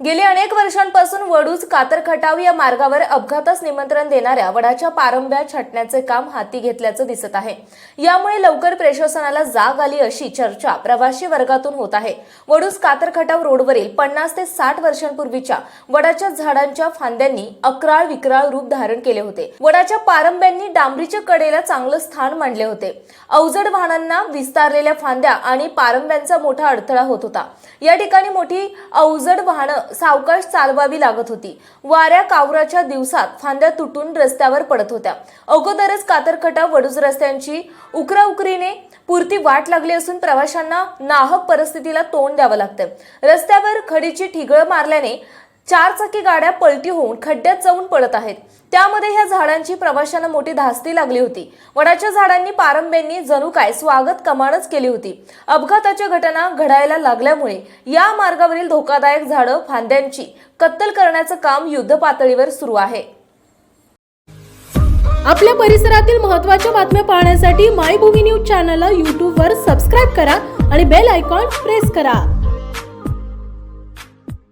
गेली अनेक वर्षांपासून वडूज कातरखटाव या मार्गावर अपघातास निमंत्रण देणाऱ्या वडाच्या पारंब्या छाटण्याचे काम हाती घेतल्याचं दिसत आहे. यामुळे लवकर प्रशासनाला जाग आली अशी चर्चा प्रवासी वर्गातून होत आहे. वडूज कातरखटाव रोडवरील पन्नास ते साठ वर्षांपूर्वीच्या वडाच्या झाडांच्या फांद्यांनी अकराळ विक्राळ रूप धारण केले होते. वडाच्या पारंब्यांनी डांबरीच्या कडेला चांगलं स्थान मांडले होते. अवजड वाहनांना विस्तारलेल्या फांद्या आणि पारंब्यांचा मोठा अडथळा होत होता. या ठिकाणी मोठी अवजड वाहनं सावकाश चालवावी लागत होती. वाऱ्या कावराच्या दिवसात फांद्या तुटून रस्त्यावर पडत होत्या. अगोदरच कातरखटा वडूज रस्त्यांची उकराउकरीने पुरती वाट लागली असून प्रवाशांना नाहक परिस्थितीला तोंड द्यावं लागतं रस्त्यावर खडीची ठिगळ मारल्याने चारचाकी गाड्या पलटी होऊन खड्ड्यात जाऊन पडत आहेत. त्यामध्ये ह्या झाडांची प्रवाशांना मोठी धास्ती लागली होती. वडाच्या झाडांनी पारंब्यांनी जणू काय स्वागत कमानच केली होती. अपघाताच्या घटना घडायला लागल्यामुळे या मार्गावरील धोकादायक झाडं फांद्यांची कत्तल करण्याचं काम युद्ध पातळीवर सुरू आहे. आपल्या परिसरातील महत्त्वाच्या बातम्या पाहण्यासाठी मायभूमी न्यूज चॅनलला यूट्यूबवर सबस्क्राईब करा आणि बेल आयकॉन प्रेस करा.